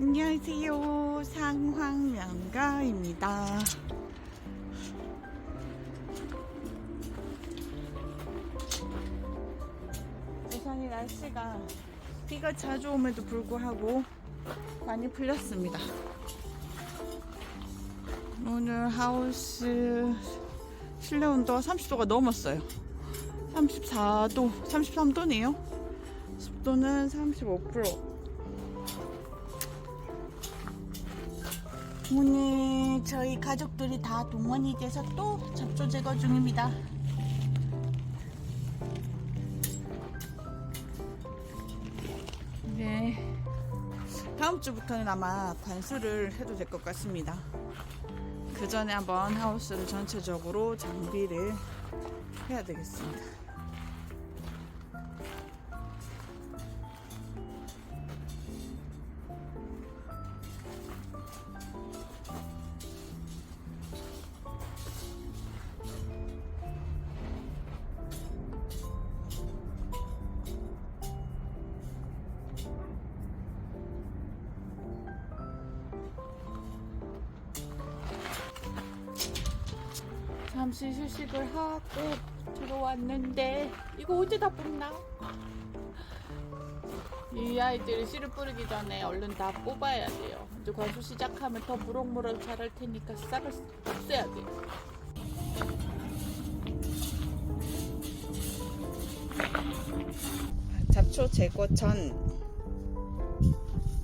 안녕하세요. 상황명가입니다. 부산이 날씨가 비가 자주 오면도 불구하고 많이 풀렸습니다. 오늘 하우스 실내 온도가 30도가 넘었어요. 34도, 33도네요. 습도는 35%. 오늘 저희 가족들이 다 동원이 돼서 또 잡초 제거 중입니다. 네. 다음 주부터는 아마 관수를 해도 될 것 같습니다. 그 전에 한번 하우스를 전체적으로 장비를 해야 되겠습니다. 잠시 휴식을 하고 들어왔는데 이거 언제 다 뽑나? 이 아이들이 씨를 뿌리기 전에 얼른 다 뽑아야 돼요. 이제 관수 시작하면 더 무럭무럭 자랄 테니까 싹을 없애야 돼요. 잡초 제거 전,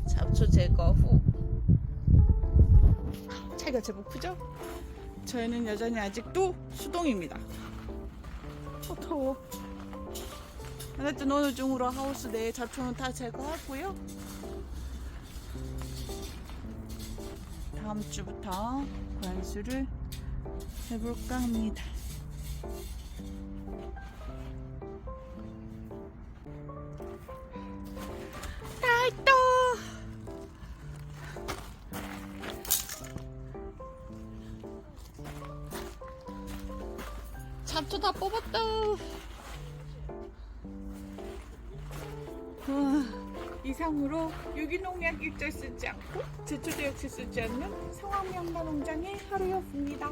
잡초 제거 후. 차이가 제법 크죠? 저희는 여전히 아직도 수동입니다. 어, 더워. 하여튼 오늘 중으로 하우스 내 잡초는 다 제거하고요. 다음 주부터 관수를 해볼까 합니다. 다 잡초 다 뽑았다. 와, 이상으로 유기농약 일절 쓰지 않고 제초제약제 쓰지 않는 상황명가 농장의 하루였습니다.